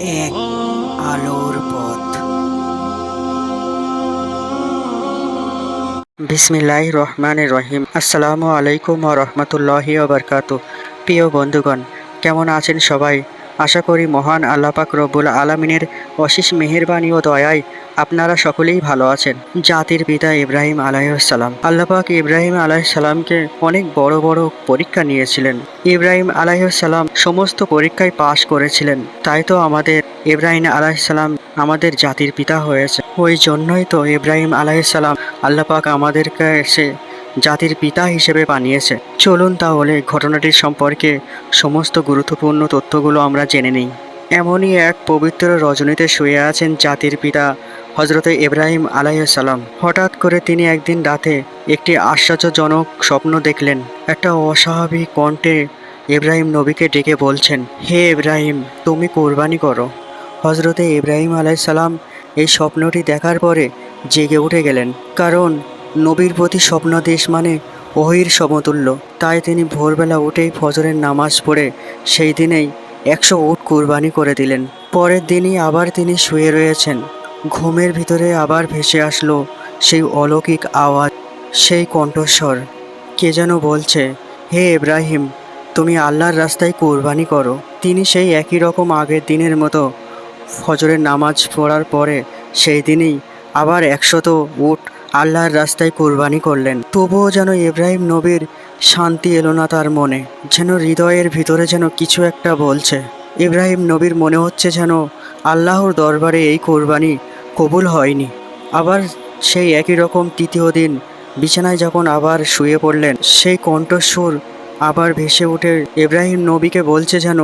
এক আলোর পথ। বিসমিল্লাহ রহমান রহিম। আসসালামু আলাইকুম রহমতুল্লাহি ওবরকাত প্রিয় বন্ধুগণ, কেমন আছেন সবাই? আশা করি মহান আল্লাপাক রব্বুল আলমিনের অশেষ মেহেরবানি ও দয়ায় আপনারা সকলেই ভালো আছেন। জাতির পিতা ইব্রাহিম আলাইসালাম আল্লাপাক ইব্রাহিম আলাইসালামকে অনেক বড় বড় পরীক্ষা নিয়েছিলেন। ইব্রাহিম আলাইসালাম সমস্ত পরীক্ষায় পাশ করেছিলেন। তাই তো আমাদের ইব্রাহিম আলাইসালাম আমাদের জাতির পিতা হয়েছে। ওই জন্যই তো ইব্রাহিম আলাইসালাম আল্লাপাক আমাদেরকে এসে জাতির পিতা হিসেবে বানিয়েছে। চলুন তাহলে ঘটনাটির সম্পর্কে সমস্ত গুরুত্বপূর্ণ তথ্যগুলো আমরা জেনে নিই। এমনই এক পবিত্র রজনীতে শুয়ে আছেন জাতির পিতা হজরতে ইব্রাহিম আলাইসাল্লাম হঠাৎ করে তিনি একদিন রাতে একটি আশ্চর্যজনক স্বপ্ন দেখলেন। একটা অস্বাভাবিক কণ্ঠে ইব্রাহিম নবীকে ডেকে বলছেন, হে ইব্রাহিম, তুমি কোরবানি করো। হজরতে ইব্রাহিম আলাইসাল্লাম এই স্বপ্নটি দেখার পরে জেগে উঠে গেলেন। কারণ নবীর প্রতি স্বপ্ন দেশ মানে ওহির সমতুল্য। তাই তিনি ভোরবেলা উঠেই ফজরের নামাজ পড়ে সেই দিনেই একশো উট কুরবানি করে দিলেন। পরের দিনই আবার তিনি শুয়ে রয়েছেন। ঘুমের ভিতরে আবার ভেসে আসলো সেই অলৌকিক আওয়াজ, সেই কণ্ঠস্বর। কে যেন বলছে, হে ইব্রাহিম, তুমি আল্লাহর রাস্তায় কোরবানি করো। তিনি সেই একই রকম আগের দিনের মতো ফজরের নামাজ পড়ার পরে সেই দিনেই আবার একশত উট আল্লাহর রাস্তায় কোরবানি করলেন। তবুও যেন ইব্রাহিম নবীর শান্তি এলো না তার মনে, যেন হৃদয়ের ভিতরে যেন কিছু একটা বলছে। ইব্রাহিম নবীর মনে হচ্ছে যেন আল্লাহর দরবারে এই কোরবানি কবুল হয়নি। আবার সেই একই রকম তৃতীয় দিন বিছানায় যখন আবার শুয়ে পড়লেন, সেই কণ্ঠস্বর আবার ভেসে উঠে ইব্রাহিম নবীকে বলছে যেন,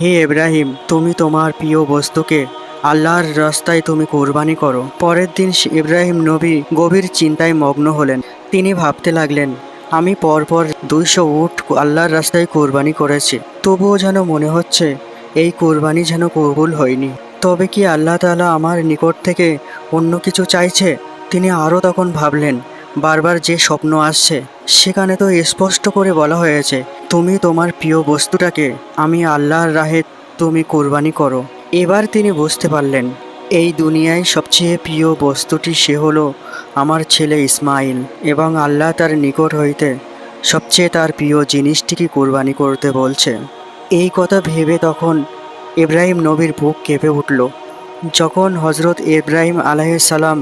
হে ইব্রাহিম, তুমি তোমার প্রিয় বস্তুকে আল্লাহর রাস্তায় তুমি কোরবানি করো। পরের দিন ইব্রাহিম নবী গভীর চিন্তায় মগ্ন হলেন। তিনি ভাবতে লাগলেন, আমি পরপর দুইশো উট আল্লাহর রাস্তায় কোরবানি করেছি। তবুও যেন মনে হচ্ছে, এই কোরবানি যেন কবুল হয়নি। তবে কি আল্লাহ তালা আমার নিকট থেকে অন্য কিছু চাইছে? তিনি আরও তখন ভাবলেন, বারবার যে স্বপ্ন আসছে, সেখানে তো স্পষ্ট করে বলা হয়েছে, তুমি তোমার প্রিয় বস্তুটাকে, আমি আল্লাহর রাহে তুমি কোরবানি করো। এবার তিনি বুঝতে পারলেন, এই দুনিয়ায় সবচেয়ে প্রিয় বস্তুটি সে হলো আমার ছেলে ইসমাইল এবং আল্লাহ তার নিকট হইতে সবচেয়ে তার প্রিয় জিনিসটিকে কোরবানি করতে বলছে। এই কথা ভেবে তখন ইব্রাহিম নবীর বুক কেঁপে উঠল। যখন হজরত ইব্রাহিম আলাইসাল্লাম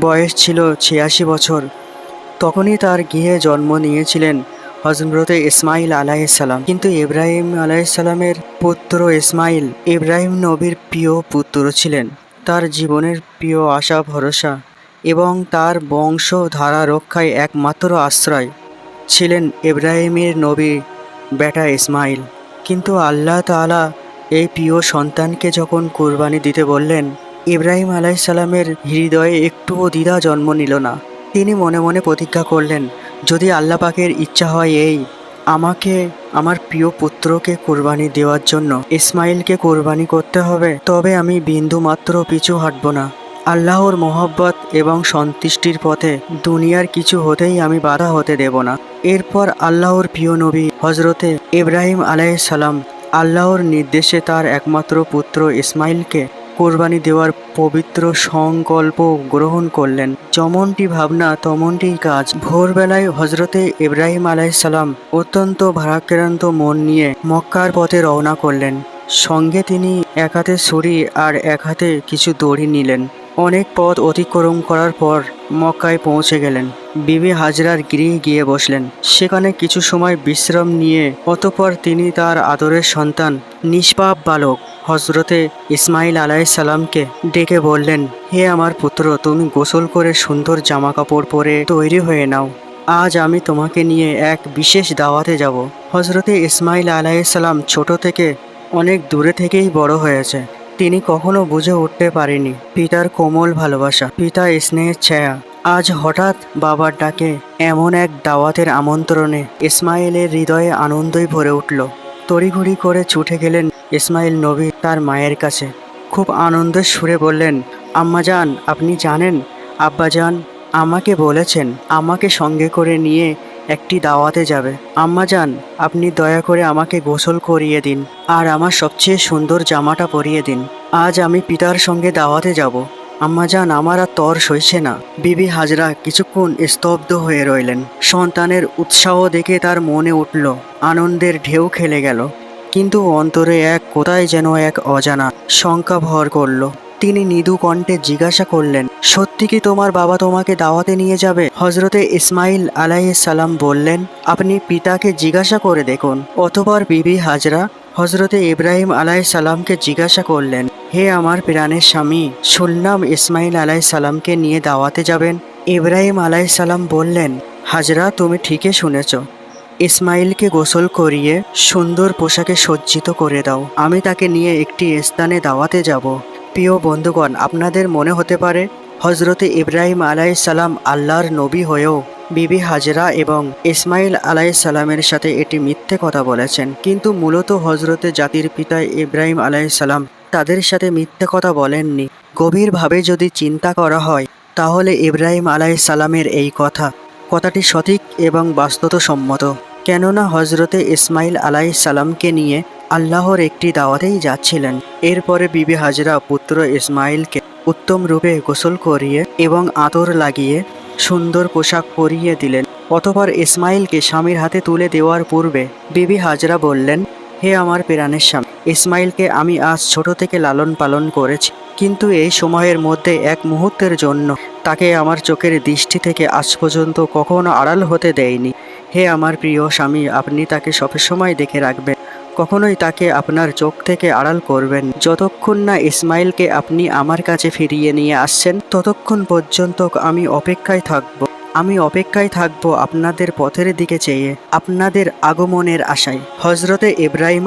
বয়স ছিল ছিয়াশি বছর, তখনই তার গৃহে জন্ম নিয়েছিলেন হজরতে ইসমাইল আলাইসাল্লাম কিন্তু ইব্রাহিম আলাইসাল্লামের পুত্র ইসমাইল ইব্রাহিম নবীর প্রিয় পুত্র ছিলেন। তার জীবনের প্রিয় আশা, ভরসা এবং তার বংশ ধারা রক্ষায় একমাত্র আশ্রয় ছিলেন ইব্রাহিমের নবী বেটা ইসমাইল। কিন্তু আল্লাহ তাআলা এই প্রিয় সন্তানকে যখন কোরবানি দিতে বললেন, ইব্রাহিম আলাইসাল্লামের হৃদয়ে একটুও দ্বিধা জন্ম নিল না। তিনি মনে মনে প্রতিজ্ঞা করলেন যদি আল্লাহ পাকের ইচ্ছা হয় এই, আমাকে, আমার প্রিয় পুত্রকে কোরবানি দেওয়ার জন্য ইসমাইলকে কোরবানি করতে হবে, তবে আমি বিন্দু মাত্র পিছু হাঁটব না। আল্লাহর মোহব্বত এবং সন্তুষ্টির পথে দুনিয়ার কিছু হতেই আমি বাধা হতে দেব না। এরপর আল্লাহর প্রিয় নবী হজরতে ইব্রাহিম আলাইসাল্লাম আল্লাহর নির্দেশে তার একমাত্র পুত্র ইসমাইলকে কোরবানি দেওয়ার পবিত্র সংকল্প গ্রহণ করলেন। যেমনটি ভাবনা তমনটি কাজ। ভোরবেলায় হজরতে ইব্রাহিম আলাইসাল্লাম অত্যন্ত ভারাক্রান্ত মন নিয়ে মক্কার পথে রওনা করলেন। সঙ্গে তিনি এক হাতে আর এক হাতে কিছু দড়ি নিলেন। অনেক পথ অতিক্রম করার পর মক্কায় পৌঁছে গেলেন। বিবি হাজরার গৃহে গিয়ে বসলেন। সেখানে কিছু সময় বিশ্রাম নিয়ে অতপর তিনি তার আদরের সন্তান, নিষ্পাপ বালক হজরতে ইসমাইল আলাইসাল্লামকে ডেকে বললেন, হে আমার পুত্র, তুমি গোসল করে সুন্দর জামা কাপড় পরে তৈরি হয়ে নাও। আজ আমি তোমাকে নিয়ে এক বিশেষ দাওয়াতে যাব। হজরতে ইসমাইল আলাইসাল্লাম ছোট থেকে অনেক দূরে থেকেই বড় হয়েছে। তিনি কখনো বুঝে উঠতে পারেনি পিতার কোমল ভালোবাসা, পিতা স্নেহের ছায়া। আজ হঠাৎ বাবার ডাকে এমন এক দাওয়াতের আমন্ত্রণে ইসমাইলের হৃদয়ে আনন্দই ভরে উঠল। তড়িঘড়ি করে ছুটে গেলেন ইসমাইল নবী তার মায়ের কাছে। খুব আনন্দের সুরে বললেন আম্মাজান আপনি জানেন? আব্বাজান আমাকে বলেছেন, আমাকে সঙ্গে করে নিয়ে একটি দাওয়াতে যাবে। আম্মা যান, আপনি দয়া করে আমাকে গোসল করিয়ে দিন আর আমার সবচেয়ে সুন্দর জামাটা পরিয়ে দিন। আজ আমি পিতার সঙ্গে দাওয়াতে যাব। আম্মা যান, আমার আর তর সইছে না। বিবি হাজরা কিছুক্ষণ স্তব্ধ হয়ে রইলেন। সন্তানের উৎসাহ দেখে তার মনে উঠল, আনন্দের ঢেউ খেলে গেল। কিন্তু অন্তরে এক কোথায় যেন এক অজানা শঙ্কা ভর করল। তিনি মৃদু কণ্ঠে জিজ্ঞাসা করলেন, সত্যি কি তোমার বাবা তোমাকে দাওয়াতে নিয়ে যাবে? হজরতে ইসমাইল সালাম বললেন, আপনি পিতাকে জিজ্ঞাসা করে দেখুন। অতপর বিবি হাজরা হজরতে ইব্রাহিম সালামকে জিজ্ঞাসা করলেন, হে আমার প্রাণের স্বামী শুনলাম ইসমাইল সালামকে নিয়ে দাওয়াতে যাবেন? ইব্রাহিম সালাম বললেন, হাজরা, তুমি ঠিকই শুনেছ। ইসমাইলকে গোসল করিয়ে সুন্দর পোশাকে সজ্জিত করে দাও। আমি তাকে নিয়ে একটি স্থানে দাওয়াতে যাব। প্রিয় বন্ধুগণ, আপনাদের মনে হতে পারে হজরতে ইব্রাহিম সালাম আল্লাহর নবী হয়েও বিবি হাজরা এবং ইসমাইল সালামের সাথে এটি মিথ্যে কথা বলেছেন। কিন্তু মূলত হজরতে জাতির পিতা ইব্রাহিম সালাম তাদের সাথে মিথ্যে কথা বলেননি। গভীরভাবে যদি চিন্তা করা হয়, তাহলে ইব্রাহিম সালামের এই কথা, কথাটি সঠিক এবং বাস্তবসম্মত। কেননা হজরতে ইসমাইল সালামকে নিয়ে আল্লাহর একটি দাওয়াতেই যাচ্ছিলেন। এরপরে বিবি হাজরা পুত্র ইসমাইলকে উত্তম রূপে গোসল করিয়ে এবং আতর লাগিয়ে সুন্দর পোশাক পরিয়ে দিলেন। অতপর ইসমাইলকে স্বামীর হাতে তুলে দেওয়ার পূর্বে বিবি হাজরা বললেন, হে আমার প্রাণের স্বামী ইসমাইলকে আমি আজ ছোট থেকে লালন পালন করেছি। কিন্তু এই সময়ের মধ্যে এক মুহূর্তের জন্য তাকে আমার চোখের দৃষ্টি থেকে আজ পর্যন্ত কখনো আড়াল হতে দেয়নি। হে আমার প্রিয় স্বামী, আপনি তাকে সবসময় দেখে রাখবেন। কখনোই তাকে আপনার চোখ থেকে আড়াল করবেন। যতক্ষণ না ইসমাইলকে আপনি আমার কাছে ফিরিয়ে নিয়ে আসছেন, ততক্ষণ পর্যন্ত আমি অপেক্ষায় থাকব। আমি অপেক্ষায় থাকব আপনাদের পথের দিকে চেয়ে, আপনাদের আগমনের আশায়। হজরতে ইব্রাহিম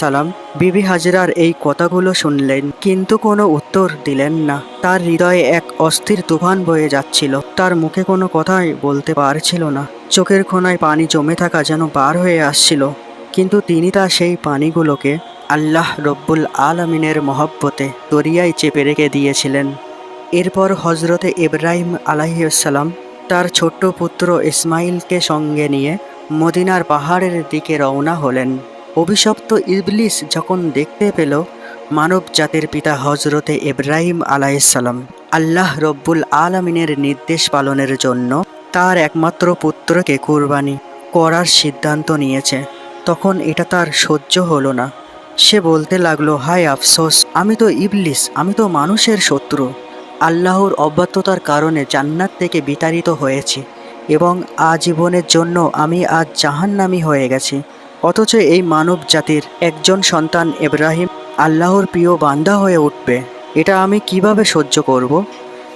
সালাম, বিবি হাজরার এই কথাগুলো শুনলেন, কিন্তু কোনো উত্তর দিলেন না। তার হৃদয়ে এক অস্থির তুফান বয়ে যাচ্ছিল। তার মুখে কোনো কথাই বলতে পারছিল না। চোখের কোনায় পানি জমে থাকা যেন বার হয়ে আসছিল। কিন্তু তিনি তা সেই পানিগুলোকে আল্লাহ রব্বুল আলমিনের মহব্বতে দরিয়ায় চেপে রেখে দিয়েছিলেন। এরপর হজরতে ইব্রাহিম আলাইসাল্লাম তার ছোট্ট পুত্র ইসমাইলকে সঙ্গে নিয়ে মদিনার পাহাড়ের দিকে রওনা হলেন। অভিশপ্ত ইবলিস যখন দেখতে পেল মানব জাতির পিতা হজরতে ইব্রাহিম আলাইসাল্লাম আল্লাহ রব্বুল আলমিনের নির্দেশ পালনের জন্য তার একমাত্র পুত্রকে কুরবানি করার সিদ্ধান্ত নিয়েছে। তখন এটা তার সহ্য হলো না। সে বলতে লাগল, হায় আফসোস, আমি তো ইবলিস, আমি তো মানুষের শত্রু। আল্লাহর অব্যত্যতার কারণে জান্নাত থেকে বিতাড়িত হয়েছি এবং আজীবনের জন্য আমি আজ জাহান্নামি হয়ে গেছি। অথচ এই মানব জাতির একজন সন্তান ইব্রাহিম আল্লাহর প্রিয় বান্দা হয়ে উঠবে। এটা আমি কীভাবে সহ্য করব?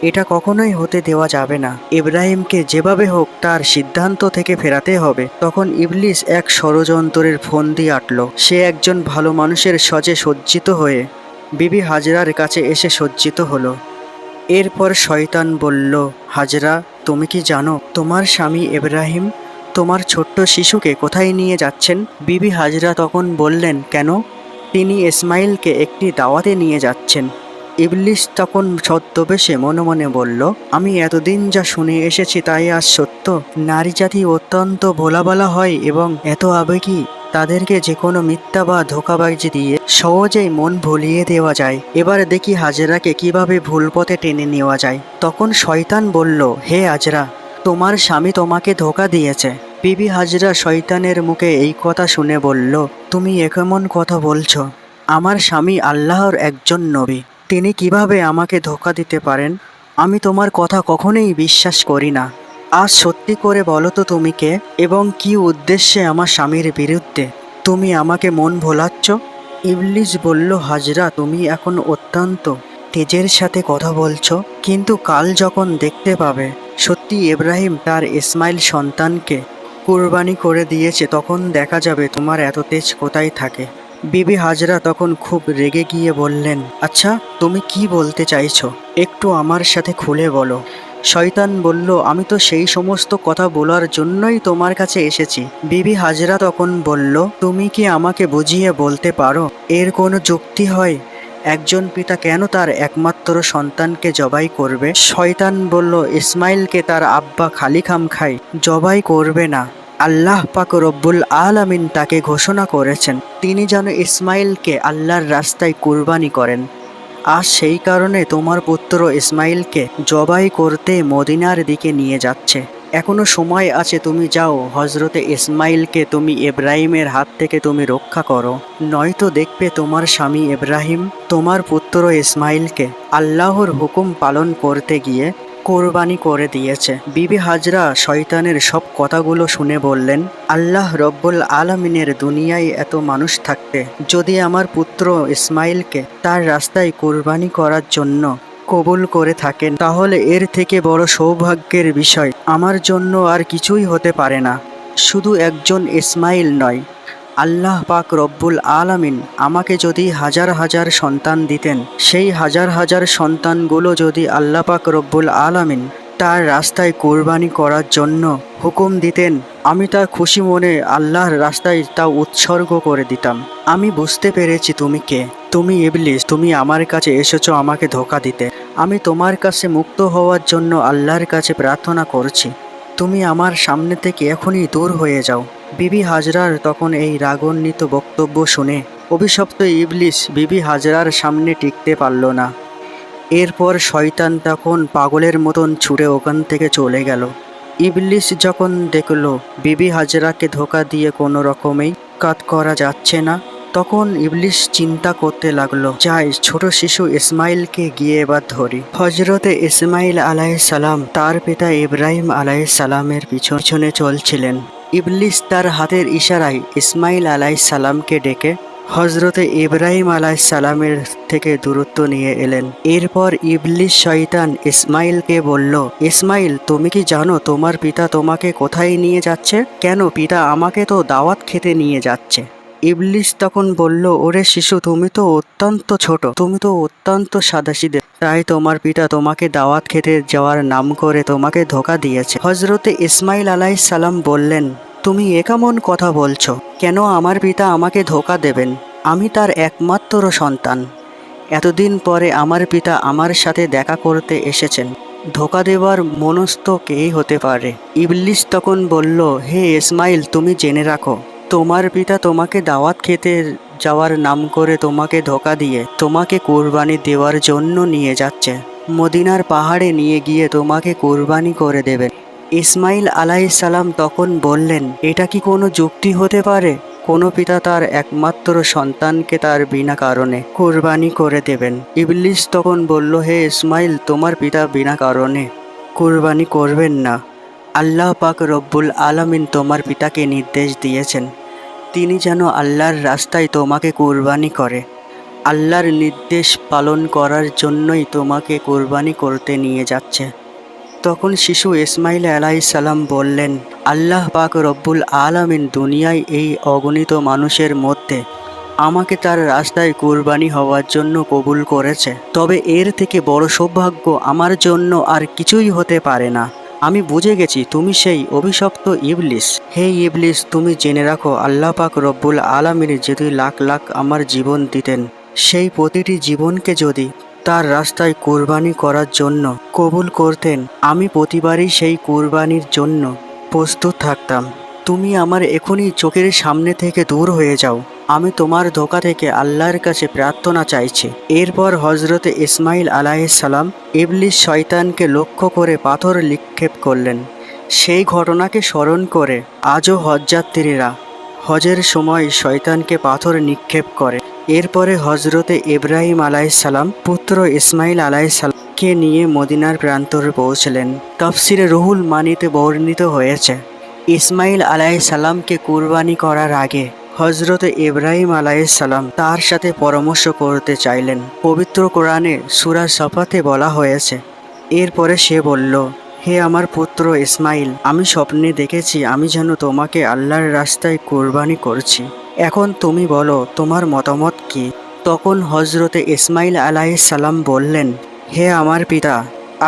এটা কখনোই হতে দেওয়া যাবে না। ইব্রাহিমকে যেভাবে হোক তার সিদ্ধান্ত থেকে ফেরাতে হবে। তখন ইবলিস এক ষড়যন্ত্রের ফন্দি আটল। সে একজন ভালো মানুষের সজে সজ্জিত হয়ে বিবি হাজরার কাছে এসে সজ্জিত হলো। এরপর শয়তান বলল, হাজরা, তুমি কি জানো, তোমার স্বামী ইব্রাহিম, তোমার ছোট্ট শিশুকে কোথায় নিয়ে যাচ্ছেন? বিবি হাজরা তখন বললেন, কেন? তিনি ইসমাইলকে একটি দাওয়াতে নিয়ে যাচ্ছেন। ইবলিস তখন ছদ্মবেশে মনে মনে বলল, আমি এতদিন যা শুনে এসেছি তাই আজ সত্য। নারী জাতি অত্যন্ত ভোলাবালা হয় এবং এত আবেগী। তাদেরকে যে কোনো মিথ্যা বা ধোকাবাজি দিয়ে সহজেই মন ভুলিয়ে দেওয়া যায়। এবার দেখি হাজরাকে কীভাবে ভুল পথে টেনে নেওয়া যায়। তখন শয়তান বলল, হে হাজরা, তোমার স্বামী তোমাকে ধোকা দিয়েছে। বিবি হাজরা শয়তানের মুখে এই কথা শুনে বলল, তুমি কেমন কথা বলছো? আমার স্বামী আল্লাহর একজন নবী। তিনি কীভাবে আমাকে ধোকা দিতে পারেন? আমি তোমার কথা কখনোই বিশ্বাস করি না। আজ সত্যি করে বলো তো তুমি কে এবং কি উদ্দেশ্যে আমার স্বামীর বিরুদ্ধে তুমি আমাকে মন ভোলাচ্ছ? ইবলিস বলল, হাজরা, তুমি এখন অত্যন্ত তেজের সাথে কথা বলছো, কিন্তু কাল যখন দেখতে পাবে, সত্যি ইব্রাহিম তার ইসমাইল সন্তানকে কুরবানি করে দিয়েছে, তখন দেখা যাবে তোমার এত তেজ কোথায় থাকে। বিবি হাজরা তখন খুব রেগে গিয়ে বললেন আচ্ছা তুমি কি বলতে চাইছো? একটু আমার সাথে খুলে বলো। শয়তান বলল, আমি তো সেই সমস্ত কথা বলার জন্যই তোমার কাছে এসেছি। বিবি হাজরা তখন বলল, তুমি কি আমাকে বুঝিয়ে বলতে পারো? এর কোনো যুক্তি হয়? একজন পিতা কেন তার একমাত্র সন্তানকে জবাই করবে? শয়তান বলল, ইসমাইলকে তার আব্বা খালি খাম খাই জবাই করবে না। আল্লাহ পাক রব্বুল আলামিন তাকে ঘোষণা করেছেন, তিনি যেন ইসমাইলকে আল্লাহর রাস্তায় কুরবানি করেন। আর সেই কারণে তোমার পুত্র ইসমাইলকে জবাই করতে মদিনার দিকে নিয়ে যাচ্ছে। এখনও সময় আছে তুমি যাও হজরতে ইসমাইলকে তুমি ইব্রাহিমের হাত থেকে তুমি রক্ষা করো। নয়তো দেখবে তোমার স্বামী ইব্রাহিম, তোমার পুত্র ইসমাইলকে আল্লাহর হুকুম পালন করতে গিয়ে কোরবানি করে দিয়েছে। বিবি হাজরা শয়তানের সব কথাগুলো শুনে বললেন, আল্লাহ রব্বুল আলমিনের দুনিয়ায় এত মানুষ থাকতে যদি আমার পুত্র ইসমাইলকে তার রাস্তায় কোরবানি করার জন্য কবুল করে থাকেন, তাহলে এর থেকে বড় সৌভাগ্যের বিষয়। আমার জন্য আর কিছুই হতে পারে না। শুধু একজন ইসমাইল নয় আল্লাহ পাক রব্বুল আলামিন আমাকে যদি হাজার হাজার সন্তান দিতেন, সেই হাজার হাজার সন্তানগুলো যদি আল্লাহ পাক রব্বুল আলামিন তার রাস্তায় কোরবানি করার জন্য হুকুম দিতেন, আমি তা খুশি মনে আল্লাহর রাস্তায় তা উৎসর্গ করে দিতাম। আমি বুঝতে পেরেছি তুমি কে। তুমি ইবলিস, তুমি আমার কাছে এসেছ আমাকে ধোকা দিতে। আমি তোমার কাছে মুক্ত হওয়ার জন্য আল্লাহর কাছে প্রার্থনা করছি। তুমি আমার সামনে থেকে এখনই দূর হয়ে যাও। বিবি হাজরার তখন এই রাগান্বিত বক্তব্য শুনে অভিশপ্ত ইবলিস বিবি হাজরার সামনে টিকতে পারল না। এরপর শয়তান তখন পাগলের মতন ছুটে ওখান থেকে চলে গেল। ইবলিস যখন দেখল বিবি হাজরাকে ধোকা দিয়ে কোনো রকমেই কাত করা যাচ্ছে না তখন ইবলিস চিন্তা করতে লাগল, যাই, ছোট শিশু ইসমাইলকে গিয়ে এবার ধরি। হজরতে ইসমাইল সালাম তার পিতা ইব্রাহিম সালামের পিছনে চলছিলেন। ইবলিস তার হাতের ইশারায় ইসমাইল সালামকে ডেকে হজরতে ইব্রাহিম সালামের থেকে দূরত্ব নিয়ে এলেন। এরপর ইবলিস শয়তান ইসমাইলকে বলল, ইসমাইল, তুমি কি জানো তোমার পিতা তোমাকে কোথায় নিয়ে যাচ্ছে? কেন পিতা আমাকে তো দাওয়াত খেতে নিয়ে যাচ্ছে? ইবলিস তখন বলল, ওরে শিশু, তুমি তো অত্যন্ত ছোট, তুমি তো অত্যন্ত সাদাসিদে। তাই তোমার পিতা তোমাকে দাওয়াত খেতে যাওয়ার নাম করে তোমাকে ধোকা দিয়েছে। হজরতে ইসমাইল আলাই সালাম বললেন, তুমি এ কেমন কথা বলছো? কেন আমার পিতা আমাকে ধোকা দেবেন? আমি তার একমাত্র সন্তান। এতদিন পরে আমার পিতা আমার সাথে দেখা করতে এসেছেন। ধোকা দেওয়ার মনস্থ কেই হতে পারে? ইবলিস তখন বলল, হে ইসমাইল তুমি জেনে রাখো তোমার পিতা তোমাকে দাওয়াত খেতে যাওয়ার নাম করে তোমাকে ধোকা দিয়ে তোমাকে কোরবানি দেওয়ার জন্য নিয়ে যাচ্ছে। মদিনার পাহাড়ে নিয়ে গিয়ে তোমাকে কোরবানি করে দেবেন ইসমাইল সালাম তখন বললেন, এটা কি কোনো যুক্তি হতে পারে? কোনো পিতা তার একমাত্র সন্তানকে তার বিনা কারণে কোরবানি করে দেবেন। ইবলিস তখন বলল, হে ইসমাইল, তোমার পিতা বিনা কারণে কোরবানি করবেন না। আল্লাহ পাক রব্বুল আলামিন তোমার পিতাকে নির্দেশ দিয়েছেন। তিনি যেন আল্লাহর রাস্তায় তোমাকে কোরবানি করে। আল্লাহর নির্দেশ পালন করার জন্যই তোমাকে কোরবানি করতে নিয়ে যাচ্ছে। তখন শিশু ইসমাইল সালাম বললেন, আল্লাহ পাক রব্বুল আলামিন দুনিয়ায় এই অগণিত মানুষের মধ্যে আমাকে তার রাস্তায় কোরবানি হওয়ার জন্য কবুল করেছে। তবে এর থেকে বড় সৌভাগ্য আমার জন্য আর কিছুই হতে পারে না। আমি বুঝে গেছি তুমি সেই অভিশপ্ত ইবলিস। হে ইবলিস, তুমি জেনে রাখো, আল্লাহ পাক রব্বুল আলমিন যদি লাখ লাখ আমার জীবন দিতেন, সেই প্রতিটি জীবনকে যদি তার রাস্তায় কোরবানি করার জন্য কবুল করতেন, আমি প্রতিবারই সেই কোরবানির জন্য প্রস্তুত থাকতাম। তুমি আমার এখনই চোখের সামনে থেকে দূর হয়ে যাও। আমি তোমার ধোকা থেকে আল্লাহর কাছে প্রার্থনা চাইছি। এরপর হজরতে ইসমাইল সালাম ইবলিস শয়তানকে লক্ষ্য করে পাথর নিক্ষেপ করলেন। সেই ঘটনাকে স্মরণ করে আজও হজযাত্রীরা হজের সময় শয়তানকে পাথর নিক্ষেপ করে। এরপরে হজরতে ইব্রাহিম সালাম পুত্র ইসমাইল আলাইসালামকে নিয়ে মদিনার প্রান্তরে পৌঁছলেন। তফসিরে রুহুল মানিতে বর্ণিত হয়েছে ইসমাইল সালামকে কুরবানি করার আগে হজরত ইব্রাহিম সালাম তার সাথে পরামর্শ করতে চাইলেন। পবিত্র কোরআনে সুরা সফাতে বলা হয়েছে, এরপরে সে বলল, হে আমার পুত্র ইসমাইল, আমি স্বপ্নে দেখেছি, আমি যেন তোমাকে আল্লাহর রাস্তায় কোরবানি করছি। এখন তুমি বলো, তোমার মতামত কি? তখন হজরতে ইসমাইল সালাম বললেন, হে আমার পিতা,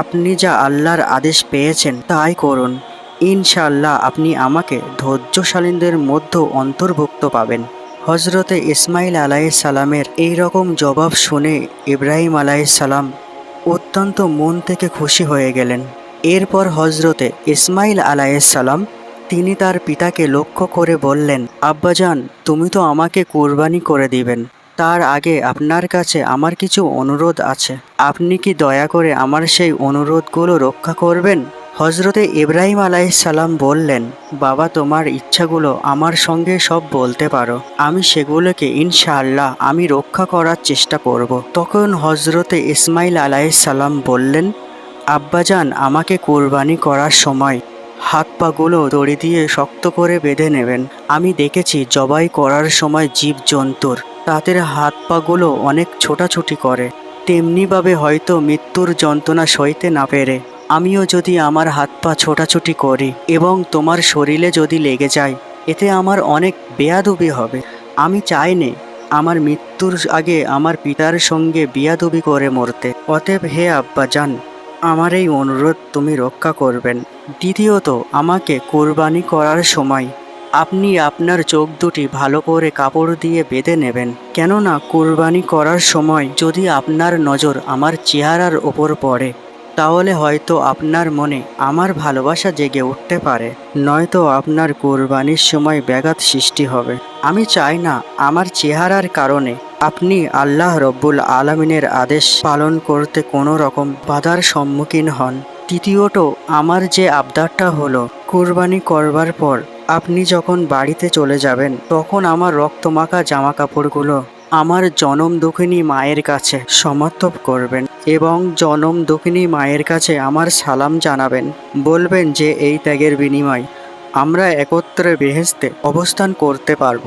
আপনি যা আল্লাহর আদেশ পেয়েছেন, তাই করুন। ইনশাল্লাহ আপনি আমাকে ধৈর্যশালীনদের মধ্যে অন্তর্ভুক্ত পাবেন। হজরতে ইসমাইল সালামের এই রকম জবাব শুনে ইব্রাহিম সালাম অত্যন্ত মন থেকে খুশি হয়ে গেলেন। এরপর হজরতে ইসমাইল সালাম তিনি তার পিতাকে লক্ষ্য করে বললেন আব্বাজান তুমি তো আমাকে কোরবানি করে দিবেন। তার আগে আপনার কাছে আমার কিছু অনুরোধ আছে। আপনি কি দয়া করে আমার সেই অনুরোধগুলো রক্ষা করবেন? হজরতে ইব্রাহিম আলাইসাল্লাম বললেন, বাবা, তোমার ইচ্ছাগুলো আমার সঙ্গে সব বলতে পারো। আমি সেগুলোকে ইনশাআল্লাহ আমি রক্ষা করার চেষ্টা করব। তখন হজরতে ইসমাইল আলাইসাল্লাম বললেন, আব্বাজান, আমাকে কোরবানি করার সময় হাত পাগুলো দড়ি দিয়ে শক্ত করে বেঁধে নেবেন। আমি দেখেছি জবাই করার সময় জীব জন্তুর তাদের হাত পাগুলো অনেক ছোটাছুটি করে। তেমনিভাবে হয়তো মৃত্যুর যন্ত্রণা সইতে না পেরে আমিও যদি আমার হাত পা ছোটাছুটি করি এবং তোমার শরীরে যদি লেগে যায়, এতে আমার অনেক বেয়াদুবি হবে। আমি চাইনি আমার মৃত্যুর আগে আমার পিতার সঙ্গে বিয়াদুবি করে মরতে। অতএব হে আব্বা যান আমার এই অনুরোধ তুমি রক্ষা করবেন। দ্বিতীয়ত, আমাকে কোরবানি করার সময় আপনি আপনার চোখ দুটি ভালো করে কাপড় দিয়ে বেঁধে নেবেন। কেননা কোরবানি করার সময় যদি আপনার নজর আমার চেহারার ওপর পড়ে তাহলে হয়তো আপনার মনে আমার ভালোবাসা জেগে উঠতে পারে। নয়তো আপনার কোরবানির সময় ব্যাঘাত সৃষ্টি হবে। আমি চাই না আমার চেহারার কারণে আপনি আল্লাহ রব্বুল আলমিনের আদেশ পালন করতে কোনো রকম বাধার সম্মুখীন হন। তৃতীয়ত, আমার যে আবদারটা হলো কোরবানি করবার পর আপনি যখন বাড়িতে চলে যাবেন, তখন আমার রক্তমাখা জামা কাপড়গুলো আমার জনম দুঃখিনী মায়ের কাছে সমর্থন করবেন। এবং জনম দুঃখিনী মায়ের কাছে আমার সালাম জানাবেন। বলবেন যে এই ত্যাগের বিনিময় আমরা একত্রে বেহেস্তে অবস্থান করতে পারব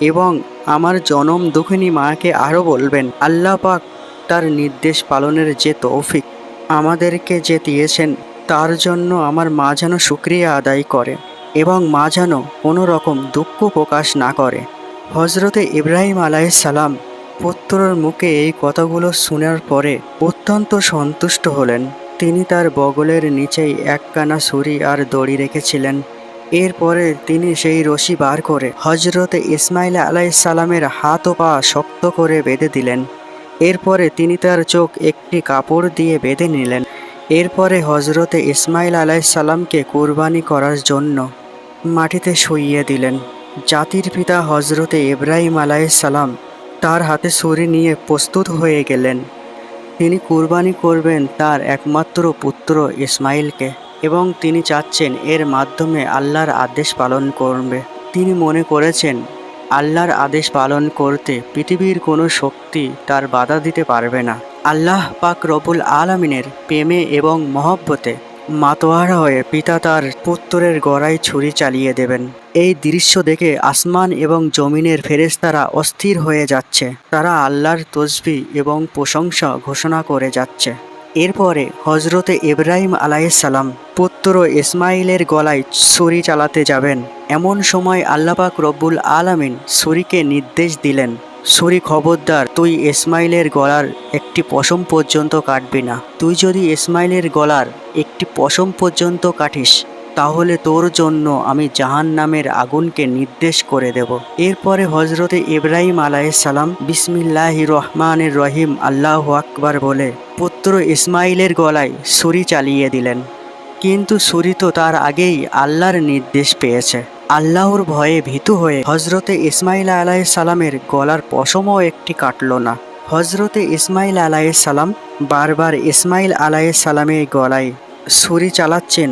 এবং আমার জনম দুঃখিনী মাকে আরও বলবেন, আল্লাহ পাক তার নির্দেশ পালনের যে তৌফিক আমাদেরকে যে দিয়েছেন, তার জন্য আমার মা যেন শুক্রিয়া আদায় করে এবং মা যেন কোনো রকম দুঃখ প্রকাশ না করে। হজরতে ইব্রাহিম আলাইসালাম পুত্রর মুখে এই কথাগুলো শোনার পরে অত্যন্ত সন্তুষ্ট হলেন। তিনি তার বগলের নিচেই একখানা ছুরি আর দড়ি রেখেছিলেন। এরপরে তিনি সেই রশি বার করে হজরতে ইসমাইল আলাইসালামের হাত ও পা শক্ত করে বেঁধে দিলেন। এরপরে তিনি তার চোখ একটি কাপড় দিয়ে বেঁধে নিলেন। এরপরে হজরতে ইসমাইল আলাইসাল্লামকে কোরবানি করার জন্য মাটিতে শুইয়ে দিলেন। জাতির পিতা হজরতে ইব্রাহিম আলাইসাল্লাম তার হাতে ছুরি নিয়ে প্রস্তুত হয়ে গেলেন। তিনি কুরবানি করবেন তার একমাত্র পুত্র ইসমাইলকে এবং তিনি চাচ্ছেন এর মাধ্যমে আল্লাহর আদেশ পালন করবে। তিনি মনে করেছেন, আল্লাহর আদেশ পালন করতে পৃথিবীর কোনো শক্তি তার বাধা দিতে পারবে না। আল্লাহ পাক রবুল আলমিনের প্রেমে এবং মহব্বতে মাতোয়ারা হয়ে পিতা তার পুত্তরের গড়ায় ছুরি চালিয়ে দেবেন। এই দৃশ্য দেখে আসমান এবং জমিনের ফেরেশতারা অস্থির হয়ে যাচ্ছে। তারা আল্লাহর তসবি এবং প্রশংসা ঘোষণা করে যাচ্ছে। এরপরে হজরতে ইব্রাহিম আলাইসাল্লাম পুত্র ইসমাইলের গলায় ছুরি চালাতে যাবেন। এমন সময় আল্লাপাক রব্বুল আলামিন ছুরিকে নির্দেশ দিলেন। ছুরি খবরদার, তুই ইসমাইলের গলার একটি পশম পর্যন্ত কাটবি না। তুই যদি ইসমাইলের গলার একটি পশম পর্যন্ত কাটিস, তাহলে তোর জন্য আমি জাহান নামের আগুনকে নির্দেশ করে দেব। এরপরে হজরতে ইব্রাহিম আলাইসালাম বিসমিল্লাহ রহমানের রহিম আল্লাহ আকবার বলে, পুত্র ইসমাইলের গলায় ছুরি চালিয়ে দিলেন। কিন্তু ছুরি তো তার আগেই আল্লাহর নির্দেশ পেয়েছে। আল্লাহর ভয়ে ভীতু হয়ে হজরতে ইসমাইল আলাহ সালামের গলার পশমও একটি কাটল না। হজরতে ইসমাইল আলাহ সালাম বারবার ইসমাইল আলাহ সালামের গলায় ছুরি চালাচ্ছেন,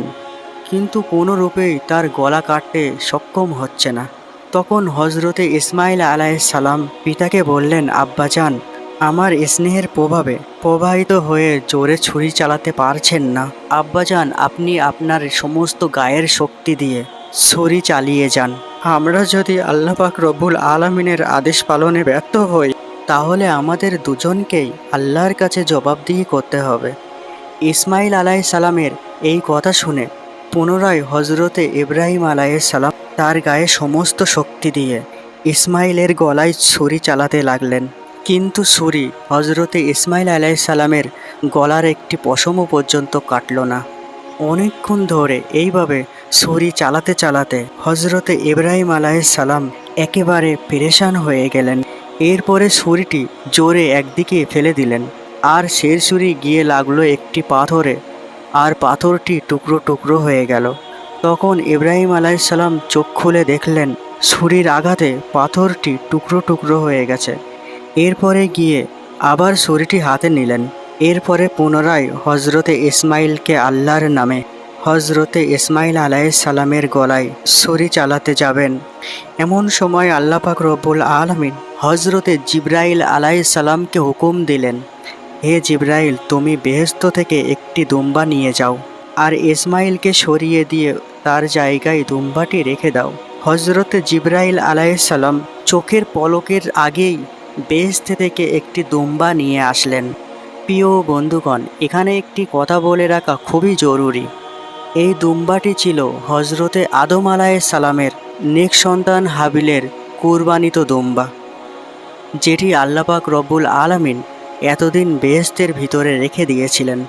কিন্তু কোনো রূপেই তার গলা কাটতে সক্ষম হচ্ছে না। তখন হজরতে ইসমাইল আলাহ সালাম পিতাকে বললেন আব্বাজান আমার স্নেহের প্রভাবে প্রবাহিত হয়ে জোরে ছুরি চালাতে পারছেন না। আব্বাজান আপনি আপনার সমস্ত গায়ের শক্তি দিয়ে ছুরি চালিয়ে যান। আমরা যদি আল্লাহ পাক রব্বুল আলমিনের আদেশ পালনে ব্যর্থ হই, তাহলে আমাদের দুজনকেই আল্লাহর কাছে জবাবদিহি করতে হবে। ইসমাইল আলাহ সালামের এই কথা শুনে পুনরায় হজরতে ইব্রাহিম সালাম তার গায়ে সমস্ত শক্তি দিয়ে ইসমাইলের গলায় ছুরি চালাতে লাগলেন। কিন্তু ছুরি হজরতে ইসমাইল সালামের গলার একটি পশমও পর্যন্ত কাটল না। অনেকক্ষণ ধরে এইভাবে ছুরি চালাতে চালাতে হজরতে ইব্রাহিম সালাম একেবারে পেরেশান হয়ে গেলেন। এরপরে ছুরিটি জোরে একদিকে ফেলে দিলেন। আর শের ছুরি গিয়ে লাগল একটি পাথরে, আর পাথরটি টুকরো টুকরো হয়ে গেল। তখন ইব্রাহিম আলাইসাল্লাম চোখ খুলে দেখলেন, ছুরির আঘাতে পাথরটি টুকরো টুকরো হয়ে গেছে। এরপরে গিয়ে আবার ছুরিটি হাতে নিলেন। এরপরে পুনরায় হজরতে ইসমাইলকে আল্লাহর নামে হজরতে ইসমাইল আলাইসাল্লামের গলায় ছুরি চালাতে যাবেন। এমন সময় আল্লাহ পাক রব্বুল আলমিন হজরতে জিব্রাইল আলাইসাল্লামকে হুকুম দিলেন, হে জিব্রাইল, তুমি বেহেস্ত থেকে একটি দুম্বা নিয়ে যাও আর ইসমাইলকে সরিয়ে দিয়ে তার জায়গায় দুম্বাটি রেখে দাও। হজরতে জিব্রাইল আলাইসাল্লাম চোখের পলকের আগেই বেহেস্ত থেকে একটি দুম্বা নিয়ে আসলেন। প্রিয় বন্ধুগণ, এখানে একটি কথা বলে রাখা খুবই জরুরি। এই দুম্বাটি ছিল হজরতে আদম আলাইহিস সালামের নেক সন্তান হাবিলের কুরবানিত দুম্বা, যেটি আল্লাপাক রব্বুল আলামিন এতদিন বেহেস্তের ভিতরে রেখে দিয়েছিলেন।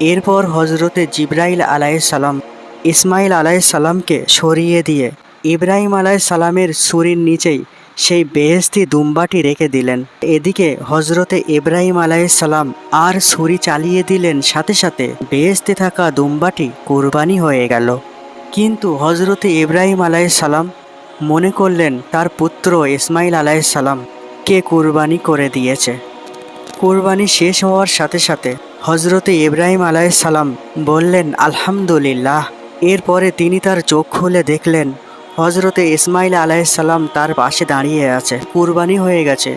এরপর হজরতে জিব্রাইল আলাইসালাম ইসমাইল আলাইসাল্লামকে সরিয়ে দিয়ে ইব্রাহিম আলাইসাল্লামের ছুরির নিচেই সেই বেহেস্তি দুম্বাটি রেখে দিলেন। এদিকে হজরতে ইব্রাহিম আলাইসাল্লাম আর ছুরি চালিয়ে দিলেন সাথে সাথে বেহেস্তে থাকা দুম্বাটি কোরবানি হয়ে গেল। কিন্তু হজরতে ইব্রাহিম আলাইসাল্লাম মনে করলেন তার পুত্র ইসমাইল আলাইসাল্লাম কে কোরবানি করে দিয়েছে। কোরবানি শেষ হওয়ার সাথে সাথে হজরতে ইব্রাহিম আলাইসাল্লাম বললেন, আলহামদুলিল্লাহ। এরপরে তিনি তার চোখ খুলে দেখলেন হজরতে ইসমাইল আলাইসাল্লাম তার পাশে দাঁড়িয়ে আছে। কুরবানি হয়ে গেছে।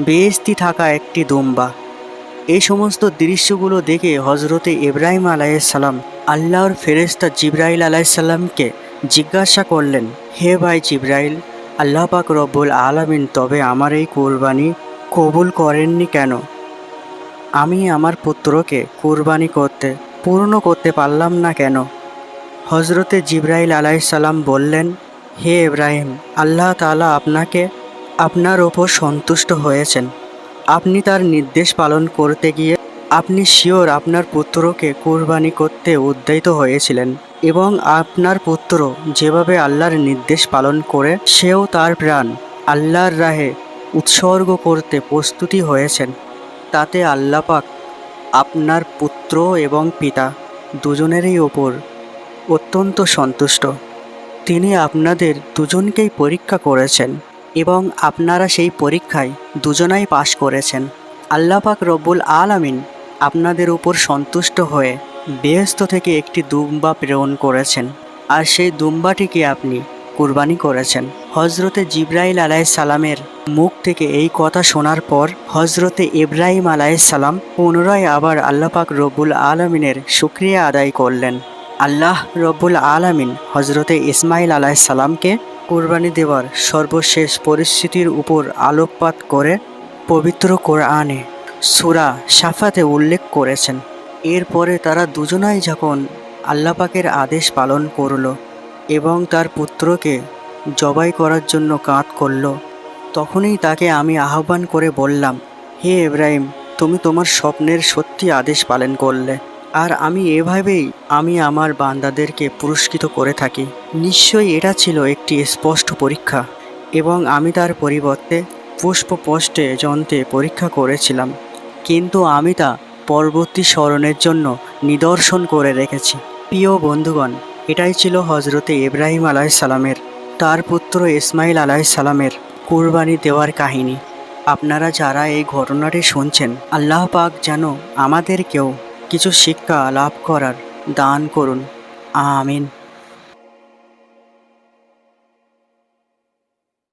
বেস্তি থাকা একটি দুম্বা। এই সমস্ত দৃশ্যগুলো দেখে হজরতে ইব্রাহিম আলাইসাল্লাম আল্লাহর ফেরেস্তা জিব্রাইল আলাইসাল্লামকে জিজ্ঞাসা করলেন, হে ভাই জিব্রাইল, আল্লাহ পাক রব্বুল আলামিন তবে আমার এই কোরবানি কবুল করেননি কেন? আমি আমার পুত্রকে কুরবানি করতে, পূর্ণ করতে পারলাম না কেন? হজরতে জিব্রাইল আলাইসাল্লাম বললেন হে ইব্রাহিম, আল্লাহ তালা আপনাকে আপনার ওপর সন্তুষ্ট হয়েছেন। আপনি তার নির্দেশ পালন করতে গিয়ে আপনি শিওর আপনার পুত্রকে কুরবানি করতে উদ্যত হয়েছিলেন এবং আপনার পুত্র যেভাবে আল্লাহর নির্দেশ পালন করে, সেও তার প্রাণ আল্লাহর রাহে উৎসর্গ করতে প্রস্তুতি হয়েছেন। তাতে আল্লাপাক আপনার পুত্র এবং পিতা দুজনেরই ওপর অত্যন্ত সন্তুষ্ট। তিনি আপনাদের দুজনকেই পরীক্ষা করেছেন এবং আপনারা সেই পরীক্ষায় দুজনাই পাশ করেছেন। আল্লাপাক রব্বুল আলামিন আপনাদের উপর সন্তুষ্ট হয়ে বেহেস্ত থেকে একটি দুম্বা প্রেরণ করেছেন। আর সেই দুম্বাটিকে আপনি কুরবানি করেছেন। হজরতে জিব্রাইল সালামের মুখ থেকে এই কথা শোনার পর হজরতে ইব্রাহিম সালাম পুনরায় আবার আল্লাপাক রব্বুল আলমিনের শুক্রিয়া আদায় করলেন। আল্লাহ রব্বুল আলামিন হজরতে ইসমাইল আলাইহিস সালামকে কুরবানি দেওয়ার সর্বশেষ পরিস্থিতির উপর আলোকপাত করে পবিত্র কোরআনে সুরা সাফাতে উল্লেখ করেছেন। এরপরে তারা দুজনাই যখন আল্লাপাকের আদেশ পালন করল এবং তার পুত্রকে জবাই করার জন্য কাঁধ করল, তখনই তাকে আমি আহ্বান করে বললাম, হে ইব্রাহিম, তুমি তোমার স্বপ্নের সত্যি আদেশ পালন করলে। আর আমি এভাবেই আমি আমার বান্দাদেরকে পুরস্কৃত করে থাকি। নিশ্চয়ই এটা ছিল একটি স্পষ্ট পরীক্ষা এবং আমি তার পরিবর্তে পুষ্পপষ্টে যন্ত্রে পরীক্ষা করেছিলাম। কিন্তু আমি তা পরবর্তী স্মরণের জন্য নিদর্শন করে রেখেছি। প্রিয় বন্ধুগণ, এটাই ছিল হজরতে ইব্রাহিম আলাইসালামের তার পুত্র ইসমাইল আলাইসালামের কুরবানি দেওয়ার কাহিনী। আপনারা যারা এই ঘটনাটি শুনছেন, আল্লাহ পাক যেন আমাদেরকেও কিছু শিক্ষা লাভ করার দান করুন। আমিন।